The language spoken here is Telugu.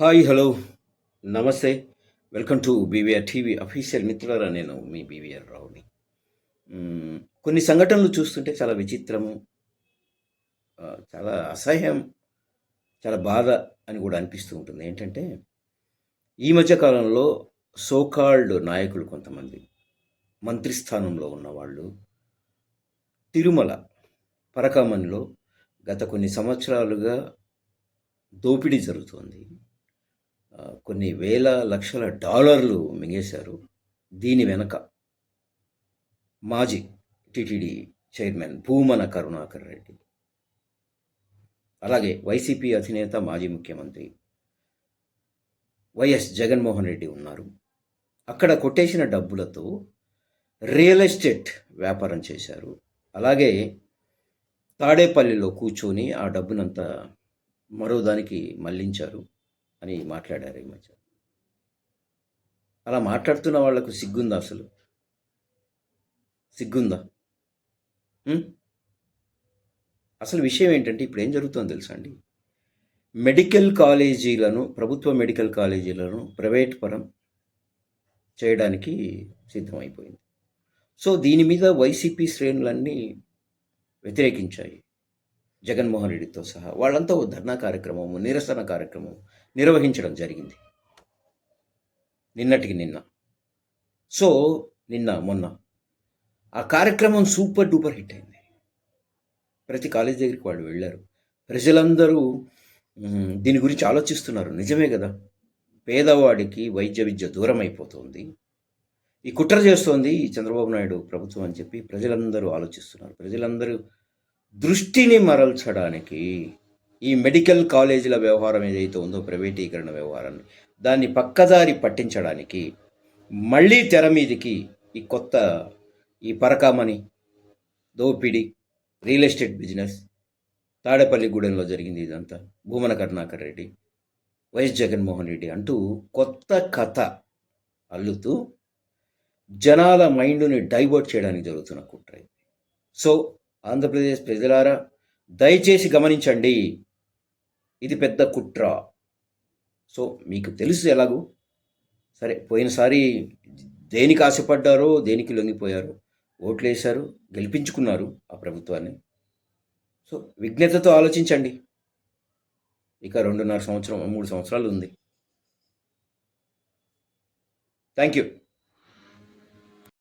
Hi hello. నమస్తే. Welcome to BVR TV official మిత్రులరా నేను మీ బీవీఆర్ రావుని. కొన్ని సంఘటనలు చూస్తుంటే చాలా విచిత్రము చాలా అసహ్యం చాలా బాధ అని కూడా అనిపిస్తూ ఉంటుంది. ఏంటంటే ఈ మధ్య కాలంలో సోకాల్డ్ నాయకులు కొంతమంది మంత్రి స్థానంలో ఉన్నవాళ్ళు తిరుమల పరకామణిలో గత కొన్ని సంవత్సరాలుగా దోపిడీ జరుగుతోంది. కొన్ని వేల లక్షల డాలర్లు మింగేశారు దీని వెనక. మాజీ టిటిడి చైర్మన్ భూమన కరుణాకర్ రెడ్డి. అలాగే వైసీపీ అధినేత మాజీ ముఖ్యమంత్రి వైఎస్ జగన్మోహన్ రెడ్డి ఉన్నారు. అక్కడ కొట్టేసిన డబ్బులతో రియల్ ఎస్టేట్ వ్యాపారం చేశారు. అలాగే తాడేపల్లిలో కూర్చొని ఆ డబ్బునంతా మరో దానికి మళ్ళించారు. అని మాట్లాడారు ఈ మధ్య. అలా మాట్లాడుతున్న వాళ్ళకు సిగ్గుందా అసలు? సిగ్గుందా? అసలు విషయం ఏంటంటే ఇప్పుడు ఏం జరుగుతుందో తెలుసా అండి? మెడికల్ కాలేజీలను ప్రభుత్వ మెడికల్ కాలేజీలను ప్రైవేట్ పరం చేయడానికి సిద్ధమైపోయింది. సో దీని మీద వైసీపీ శ్రేణులన్నీ వ్యతిరేకించాయి. జగన్మోహన్ రెడ్డితో సహా వాళ్ళంతా ఓ ధర్నా కార్యక్రమము నిరసన కార్యక్రమం నిర్వహించడం జరిగింది. నిన్నటికి నిన్న. సో నిన్న మొన్న. ఆ కార్యక్రమం సూపర్ డూపర్ హిట్ అయింది. ప్రతి కాలేజ్ దగ్గరికి వాళ్ళు వెళ్ళారు. ప్రజలందరూ దీని గురించి ఆలోచిస్తున్నారు. నిజమే కదా? పేదవాడికి వైద్య విద్య దూరం అయిపోతుంది ఈ కుట్ర చేస్తోంది ఈ చంద్రబాబు నాయుడు ప్రభుత్వం అని చెప్పి ప్రజలందరూ ఆలోచిస్తున్నారు. ప్రజలందరూ దృష్టిని మరల్చడానికి ఈ మెడికల్ కాలేజీల వ్యవహారం ఏదైతే ఉందో ప్రైవేటీకరణ వ్యవహారాన్ని దాన్ని పక్కదారి పట్టించడానికి మళ్ళీ తెర మీదికి ఈ కొత్త ఈ పరకామణి దోపిడి రియల్ ఎస్టేట్ బిజినెస్ తాడేపల్లిగూడెంలో జరిగింది ఇదంతా భూమన కరుణాకర్ రెడ్డి వైఎస్ జగన్మోహన్ రెడ్డి అంటూ కొత్త కథ అల్లుతూ జనాల మైండ్ని డైవర్ట్ చేయడానికి జరుగుతున్న కుట్ర సో ఆంధ్రప్రదేశ్ ప్రజలారా దయచేసి గమనించండి. ఇది పెద్ద కుట్ర. సో మీకు తెలుసు ఎలాగూ? సరే పోయినసారి దేనికి ఆశపడ్డారో దేనికి లొంగిపోయారో ఓట్లు వేశారు గెలిపించుకున్నారు ఆ ప్రభుత్వాన్ని. సో విజ్ఞతతో ఆలోచించండి. ఇక రెండున్నర సంవత్సరం మూడు సంవత్సరాలు ఉంది. Thank you.